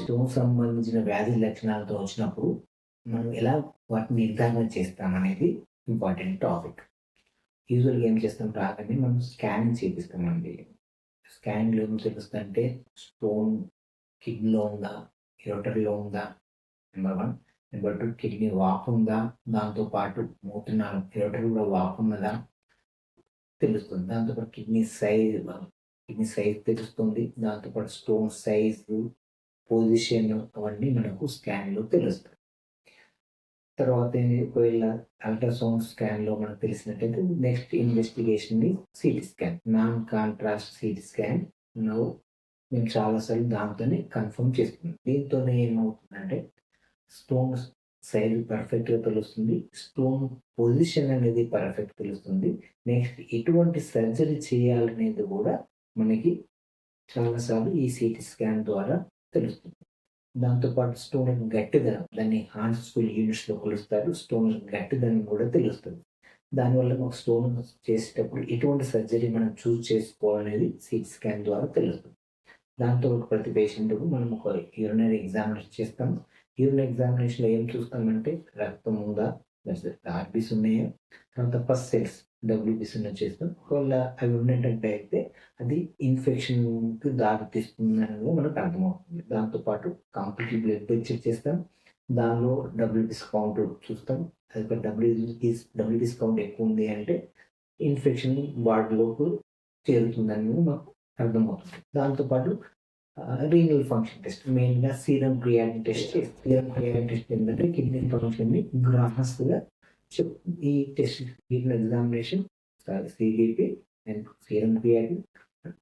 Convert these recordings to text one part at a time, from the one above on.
Stone సంబంధించిన వ్యాధి లక్షణాలతో వచ్చినప్పుడు మనం ఎలా వాటిని నిర్ధారణ చేస్తాం అనేది ఇంపార్టెంట్ టాపిక్. యూజువల్గా ఏం చేస్తాం రాగానే మనం స్కానింగ్ చేపిస్తామండి. స్కానింగ్లో ఏం తెలుస్తుందంటే స్టోన్ కిడ్నీలో ఉందా ఇరోటర్లో ఉందా number one. Number two kidney walk ఉందా దాంతోపాటు మూత్రనాళం ఇరోటర్ కూడా వాక్ ఉన్నదా తెలుస్తుంది. దాంతోపాటు కిడ్నీ సైజ్ కిడ్నీ సైజ్ తెలుస్తుంది. దాంతోపాటు స్టోన్ సైజు పొజిషన్ అవన్నీ మనకు స్కాన్లో తెలుస్తాయి. తర్వాత ఒకవేళ అల్ట్రాసౌండ్ స్కాన్లో మనకు తెలిసినట్టయితే next investigation CT scan non contrast CT scan no మేము చాలాసార్లు దాంతోనే కన్ఫర్మ్ చేసుకున్నాం. దీంతోనే ఏమవుతుందంటే స్టోన్ సైజ్ పర్ఫెక్ట్గా తెలుస్తుంది. స్టోన్ పొజిషన్ అనేది పర్ఫెక్ట్ తెలుస్తుంది. నెక్స్ట్ ఎటువంటి సర్జరీ చేయాలనేది కూడా మనకి చాలాసార్లు ఈ సిటీ స్కాన్ ద్వారా తెలుస్తుంది. దాంతోపాటు స్టోన్ గట్టిదనం దాన్ని హార్ట్ఫుల్ యూనిట్స్లో కొలుస్తారు. స్టోన్ గట్టిదనం కూడా తెలుస్తుంది. దానివల్ల మాకు స్టోన్ చేసేటప్పుడు ఎటువంటి సర్జరీ మనం చూస్ చేసుకోవాలనేది సిటీ స్కాన్ ద్వారా తెలుస్తుంది. దాంతో ప్రతి పేషెంట్కు మనం ఒక యూరినరీ ఎగ్జామినేషన్ చేస్తాం యూరిన్ ఎగ్జామినేషన్లో ఏం చూస్తామంటే రక్తం ఉందా? ఆర్బీస్ ఉన్నాయా? తర్వాత ఫస్ట్ సెల్స్ డబ్ల్యూబీసీ ఉన్న చేస్తాం. ఒకవేళ అవి ఉన్నట్టయితే అయితే అది ఇన్ఫెక్షన్కి దారి అనేది మనకు అర్థమవుతుంది. దాంతోపాటు కంప్లీట్ బ్లడ్ టెస్ట్ చెక్ చేస్తాం. దానిలో డబ్ల్యూబీసీ కౌంట్ చూస్తాం. అది డబ్ల్యూబీస్ డబ్ల్యూబీసీ కౌంట్ ఎక్కువ ఉంది అంటే ఇన్ఫెక్షన్ బాడీలోకి అనేది మాకు అర్థమవుతుంది. దాంతోపాటు రీనల్ ఫంక్షన్ టెస్ట్. మెయిన్గా serum creatinine test serum creatinine test ఏంటంటే కిడ్నీ ఫంక్షన్ని గ్రాహస్గా ఈ test examination CBP and serum creatinine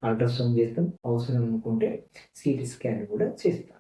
ultrasound చేస్తాం అవసరం అనుకుంటే సిటీ స్కాన్ కూడా చేస్తాం.